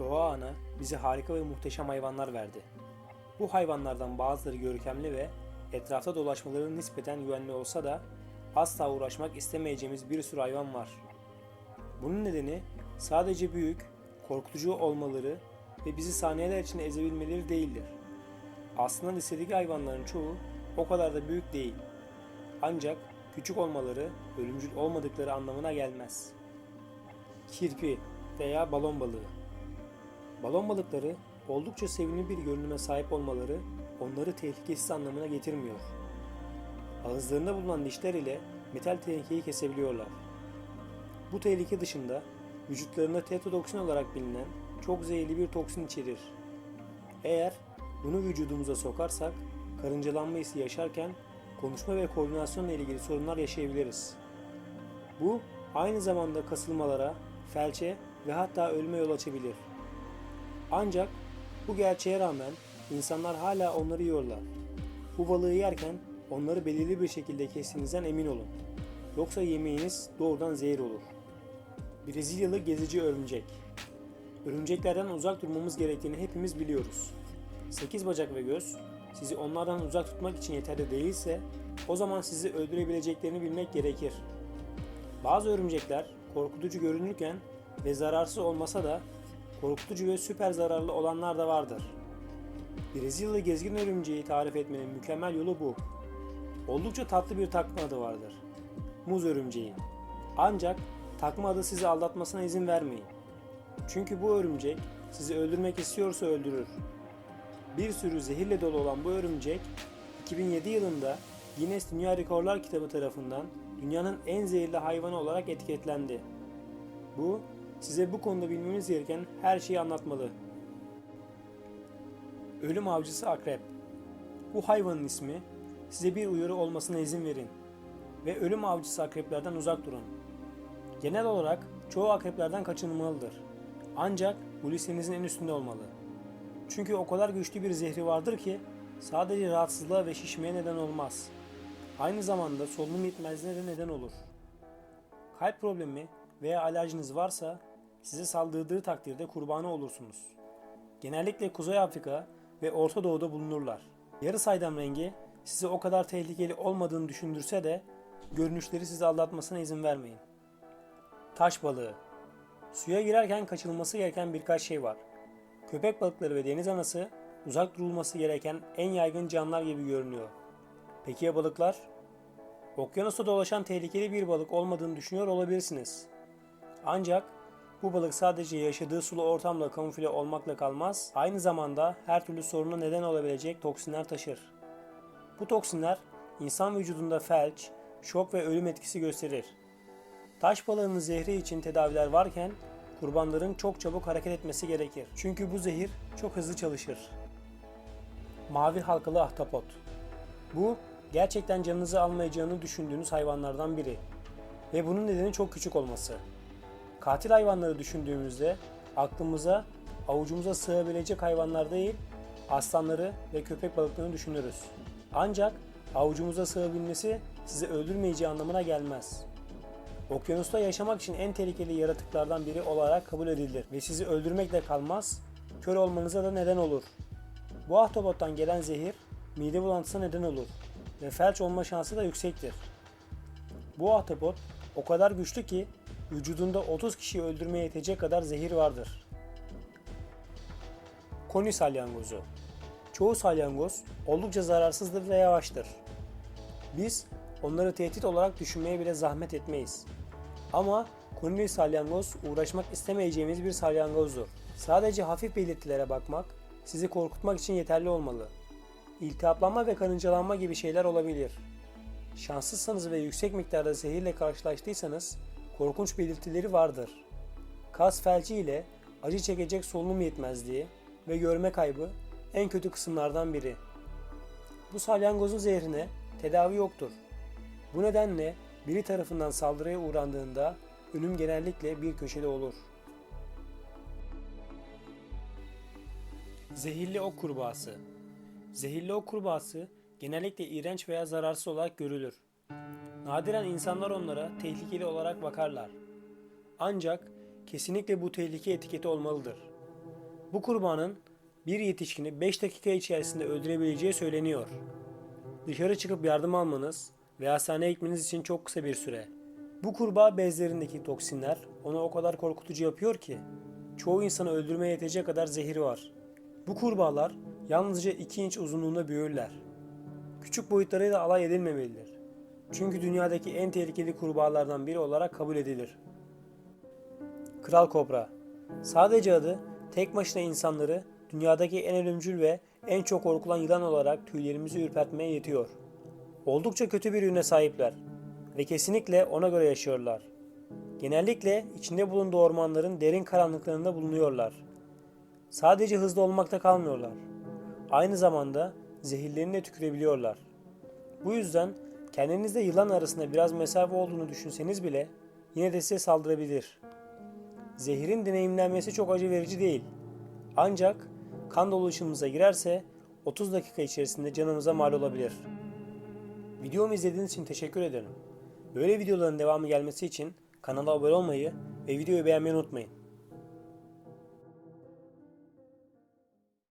Doğa ana bize harika ve muhteşem hayvanlar verdi. Bu hayvanlardan bazıları görkemli ve etrafta dolaşmaları nispeten güvenli olsa da asla uğraşmak istemeyeceğimiz bir sürü hayvan var. Bunun nedeni sadece büyük, korkutucu olmaları ve bizi saniyeler içinde ezebilmeleri değildir. Aslında listedeki hayvanların çoğu o kadar da büyük değil. Ancak küçük olmaları ölümcül olmadıkları anlamına gelmez. Kirpi veya balon balığı Balon balıkları oldukça sevimli bir görünüme sahip olmaları onları tehlikesiz anlamına getirmiyor. Ağızlarında bulunan dişler ile metal tehlikeyi kesebiliyorlar. Bu tehlike dışında vücutlarında tetrodoksin olarak bilinen çok zehirli bir toksin içerir. Eğer bunu vücudumuza sokarsak karıncalanma hissi yaşarken konuşma ve koordinasyonla ilgili sorunlar yaşayabiliriz. Bu aynı zamanda kasılmalara, felçe ve hatta ölüme yol açabilir. Ancak bu gerçeğe rağmen insanlar hala onları yiyorlar. Bu balığı yerken onları belirli bir şekilde kestiğinizden emin olun. Yoksa yemeğiniz doğrudan zehir olur. Brezilyalı gezici örümcek. Örümceklerden uzak durmamız gerektiğini hepimiz biliyoruz. 8 bacak ve göz sizi onlardan uzak tutmak için yeterli değilse o zaman sizi öldürebileceklerini bilmek gerekir. Bazı örümcekler korkutucu görünürken ve zararsız olmasa da korkutucu ve süper zararlı olanlar da vardır. Brezilyalı gezgin örümceği tarif etmenin mükemmel yolu bu. Oldukça tatlı bir takma adı vardır. Muz örümceği. Ancak takma adı sizi aldatmasına izin vermeyin. Çünkü bu örümcek sizi öldürmek istiyorsa öldürür. Bir sürü zehirle dolu olan bu örümcek 2007 yılında Guinness Dünya Rekorlar kitabı tarafından dünyanın en zehirli hayvanı olarak etiketlendi. Bu size bu konuda bilmeniz gereken her şeyi anlatmalı. Ölüm avcısı akrep. Bu hayvanın ismi size bir uyarı olmasına izin verin ve ölüm avcısı akreplerden uzak durun. Genel olarak çoğu akreplerden kaçınılmalıdır. Ancak bu listenizin en üstünde olmalı. Çünkü o kadar güçlü bir zehri vardır ki sadece rahatsızlığa ve şişmeye neden olmaz. Aynı zamanda solunum yetmezliğine de neden olur. Kalp problemi veya alerjiniz varsa size saldırdığı takdirde kurbanı olursunuz. Genellikle Kuzey Afrika ve Orta Doğu'da bulunurlar. Yarı saydam rengi size o kadar tehlikeli olmadığını düşündürse de görünüşleri sizi aldatmasına izin vermeyin. Taş balığı Suya girerken kaçınılması gereken birkaç şey var. Köpek balıkları ve deniz anası uzak durulması gereken en yaygın canlılar gibi görünüyor. Peki ya balıklar? Okyanusta dolaşan tehlikeli bir balık olmadığını düşünüyor olabilirsiniz. Ancak bu balık sadece yaşadığı sulu ortamla kamufle olmakla kalmaz, aynı zamanda her türlü soruna neden olabilecek toksinler taşır. Bu toksinler insan vücudunda felç, şok ve ölüm etkisi gösterir. Taş balığının zehri için tedaviler varken kurbanların çok çabuk hareket etmesi gerekir. Çünkü bu zehir çok hızlı çalışır. Mavi halkalı ahtapot. Bu gerçekten canınızı almayacağını düşündüğünüz hayvanlardan biri. Ve bunun nedeni çok küçük olması. Katil hayvanları düşündüğümüzde aklımıza avucumuza sığabilecek hayvanlar değil, aslanları ve köpek balıklarını düşünürüz. Ancak avucumuza sığabilmesi sizi öldürmeyeceği anlamına gelmez. Okyanusta yaşamak için en tehlikeli yaratıklardan biri olarak kabul edilir ve sizi öldürmekle kalmaz, kör olmanıza da neden olur. Bu ahtapottan gelen zehir mide bulantısına neden olur ve felç olma şansı da yüksektir. Bu ahtapot o kadar güçlü ki vücudunda 30 kişiyi öldürmeye yetecek kadar zehir vardır. Koni salyangozu Çoğu salyangoz oldukça zararsızdır ve yavaştır. Biz onları tehdit olarak düşünmeye bile zahmet etmeyiz. Ama konili salyangoz uğraşmak istemeyeceğimiz bir salyangozdur. Sadece hafif belirtilere bakmak sizi korkutmak için yeterli olmalı. İltihaplanma ve karıncalanma gibi şeyler olabilir. Şanssızsanız ve yüksek miktarda zehirle karşılaştıysanız korkunç belirtileri vardır. Kas felci ile acı çekecek solunum yetmezliği ve görme kaybı en kötü kısımlardan biri. Bu salyangozun zehrine tedavi yoktur. Bu nedenle biri tarafından saldırıya uğrandığında ölüm genellikle bir köşede olur. Zehirli ok kurbağası Zehirli ok kurbağası genellikle iğrenç veya zararsız olarak görülür. Nadiren insanlar onlara tehlikeli olarak bakarlar. Ancak kesinlikle bu tehlike etiketi olmalıdır. Bu kurbanın bir yetişkini 5 dakika içerisinde öldürebileceği söyleniyor. Dışarı çıkıp yardım almanız ve hastaneye gitmeniz için çok kısa bir süre. Bu kurbağa bezlerindeki toksinler onu o kadar korkutucu yapıyor ki çoğu insanı öldürmeye yetecek kadar zehri var. Bu kurbağalar yalnızca 2 inç uzunluğunda büyürler. Küçük boyutlarıyla alay edilmemelidir. Çünkü dünyadaki en tehlikeli kurbağalardan biri olarak kabul edilir. Kral Kobra Sadece adı tek başına insanları dünyadaki en ölümcül ve en çok korkulan yılan olarak tüylerimizi ürpertmeye yetiyor. Oldukça kötü bir ürüne sahipler ve kesinlikle ona göre yaşıyorlar. Genellikle içinde bulunduğu ormanların derin karanlıklarında bulunuyorlar. Sadece hızlı olmakta kalmıyorlar. Aynı zamanda zehirlerini de tükürebiliyorlar. Bu yüzden kendinizde yılan arasında biraz mesafe olduğunu düşünseniz bile yine de size saldırabilir. Zehirin deneyimlenmesi çok acı verici değil. Ancak kan dolaşımımıza girerse 30 dakika içerisinde canınıza mal olabilir. Videomu izlediğiniz için teşekkür ederim. Böyle videoların devamı gelmesi için kanala abone olmayı ve videoyu beğenmeyi unutmayın.